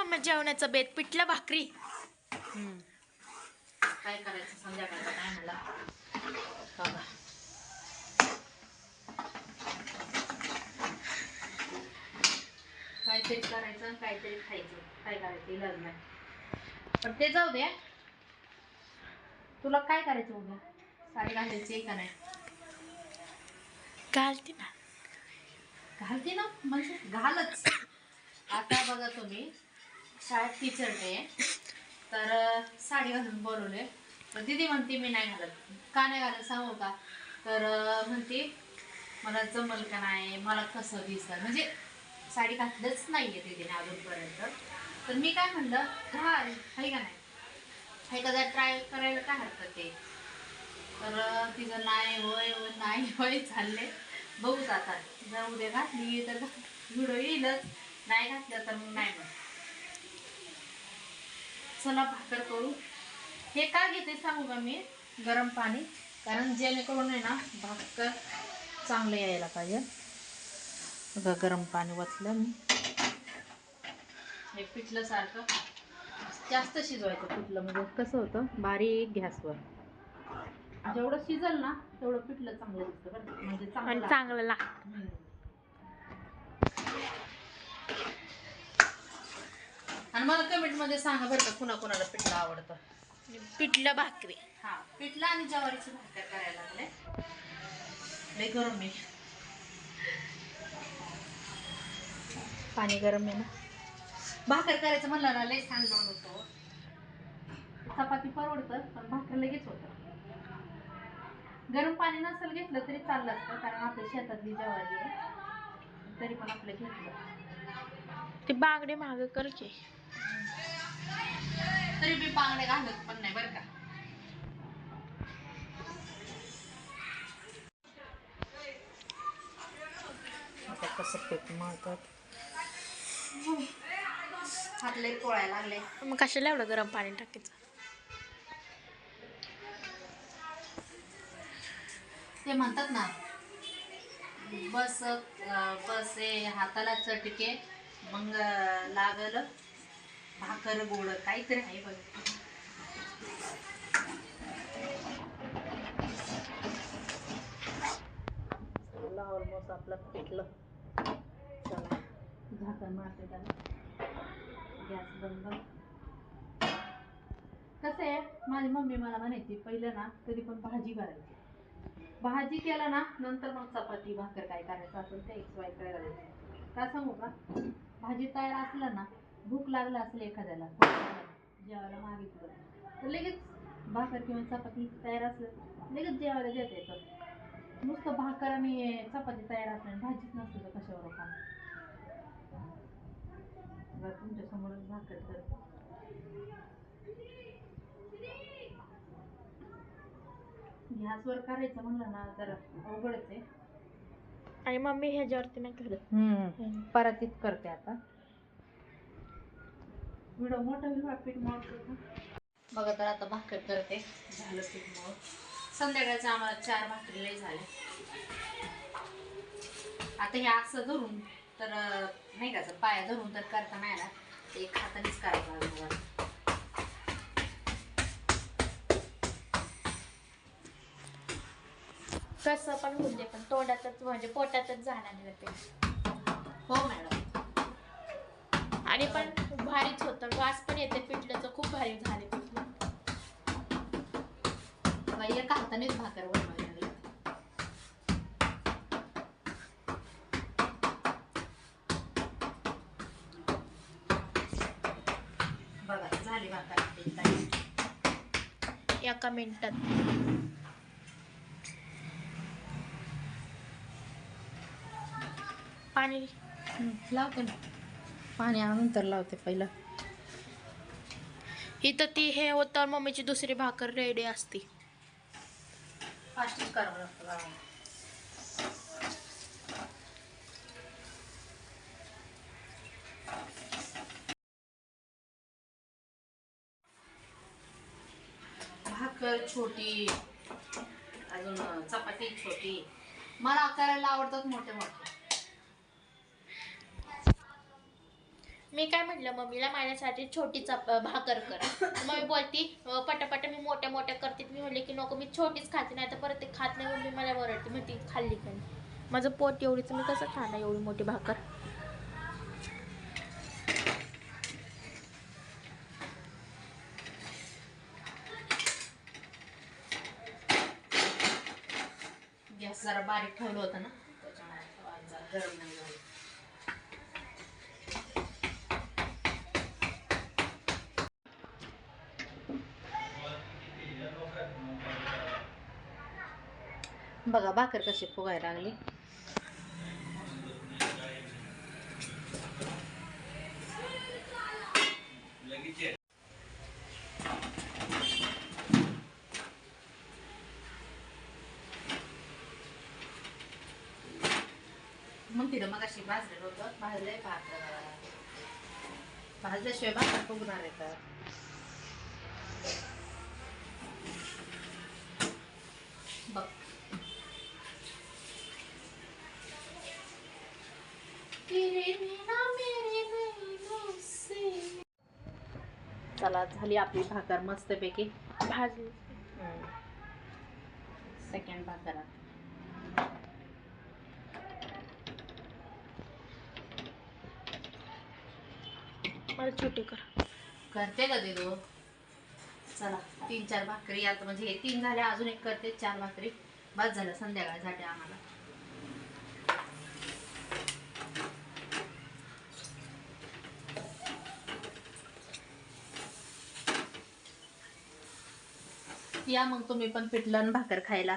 Mummy जेवणाचं बेत पिठलं भाकरी. काय करायचं संध्याकाळचा टायमाला? बघा काहीतरी करायचं काहीतरी खायचं. काय करायचं इलाज नाही. पण ते जाऊ दे. तुला काय करायचं उद्या साडी घालायची का नाही? घालते ना. घालते ना? म्हणजे घालच. आता बघा तुम्ही. शाळेत टीचर डे तर साडी घालून बोलवले. तर दिदी म्हणते मी नाही घालत. का नाही घालत? सांगू का? तर म्हणते मला जमल का नाही? मला कसं दिसत म्हणजे साडी घातलंच नाही आहे दिदीने अजूनपर्यंत. तर मी काय म्हणलं घाल हाय का नाही? एखादा ट्राय करायला काय हरकत ते तर तिचं नाही होय होय नाही होय चालले बघूच आता जर उद्या घातली तर व्हिडिओ येईलच. नाही घातलं तर मग नाही मग चला भाकर करू हे का घेते सांगू का मी? गरम पाणी. कारण जेणेकरून आहे ना भाकर चांगलं यायला पाहिजे. बघा गरम पाणी वतलं मी. हे पिठलं सारखं जास्त शिजवायचं पिठलं. म्हणजे कसं होतं बारीक गॅसवर. जेवढं शिजल ना तेवढं पिठलं चांगलं दिसतं? म्हणजे चांगलं लागतं. आणि मला कमेंटमध्ये सांगा बरं का कुणा कुणाला पिठलं आवडतं? पिठलं भाकरी. हा पिठलं आणि ज्वारीची भाकर करायला लागले. लय गरम मी पाणी गरम आहे ना? भाकर करायचं म्हणलं ना लय छान लोण होतो. चपाती परवडतं पण भाकर लगेच होतं. गरम पाणी नसेल घेतलं तरी चाललं असतं कारण आपल्या शेतातली ज्वारी आहे. तरी पण आपलं घेतलं. ते बांगडे माग कर की तरी मी बांगड्या घालत पण नाही बरं का. कसं पोळायला लागले. मग कशाला एवढं गरम पाणी टाकायचं? ते म्हणतात ना बस बस हे हाताला चटके मग लागल. भाकर गोड काहीतरी आहे बघ. ऑलमोस्ट आपलं पिठलं चला. झाकण मारते त्याला. गॅस बंद. कसं आहे? माझी मम्मी मला म्हणायची पहिलं ना कधी पण भाजी करायची. भाजी केलं ना नंतर मग चपाती भाकर काय करायचं असेल ते एक्स वाय करायचं का सांगू का? भाजी तयार असलं ना भूक लागलं असेल एखाद्याला जेवायला मागितलं तर लगेच भाकर किंवा चपाती तयार असलं लगेच जेवायला देता येतं. नुसतं भाकर आणि चपाती तयार असलं आणि भाजीच नसतं तर कशावर खा तुमच्या समोरच भाकर तर. गॅसवर करायचं म्हणलं ना तर अवघडच आहे. आणि मम्मी ह्याच्यावरती नाही करत. परातीत करते आता. व्हिडिओ मोठा व्हिडिओ पीठ मळतो बघा तर आता भाकर करते. झालं पीठ मळ संध्याकाळचं आम्हाला चार भाकरी लय झाले आता हे असं धरून तर नाही का पाया धरून तर करता नाही ना ते एक हातानेच करायचं लागलं मला. कसं पण दे पण तोंडातच म्हणजे पोटातच जाणार नाही ते. हो मॅडम. आणि पण भारीच होतं. वास पण येते पिठल्याचं खूप भारी झाले पिठलं. बघा, एका हातानेच भाकर बनवायला लागली. बघा झाली भाकर. एका मिनिटात. पाणी. लावते ना पाणी आणून तर लावते पहिलं. इथं ती हे होतं मम्मीची दुसरी भाकर रेडी असती. फास्टच करावं लागतं भाकर छोटी अजून चपाती छोटी. मला करायला आवडतात मोठे मोठे मी काय म्हटलं मम्मीला माझ्यासाठी छोटी चप भाकर कर. मम्मी बोलती पटापट मी मोठ्या मोठ्या करते. मी म्हणले की नको मी छोटीच खाते नाही तर परत ते खात नाही. मम्मी मला ओरडते म्हणते खाल्ली का माझं पोट एवढीच मी कसं खाणार एवढी मोठी भाकर? गॅस जरा बारीक ठेवलं होतं ना त्याच्यामुळे गरम नाही झालं. बघा भाकर कशी फुगायला लागली. मग तिथं मग अशी भाजलेलं होतं. भाजलंय भाकर भाजल्याशिवाय भाकर फुगणार आहे तर. बघ. चला झाली आपली भाकर मस्तपैकी. भाजली. सेकंड भाकर. मला छोटी कर. करते का ते दो चला तीन चार भाकरी. आता म्हणजे हे तीन झाले अजून एक करते चार भाकरी. बस झालं संध्याकाळसाठी आम्हाला. या मग तुम्ही पण पिठलं आणि भाकर खायला.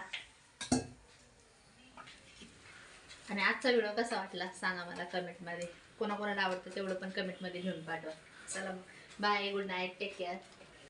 आणि आजचा व्हिडिओ कसा वाटला सांगा मला कमेंटमध्ये. कोणाकोणाला आवडतं तेवढं पण कमेंटमध्ये घेऊन पाठवा. चला मग. Bye good night take care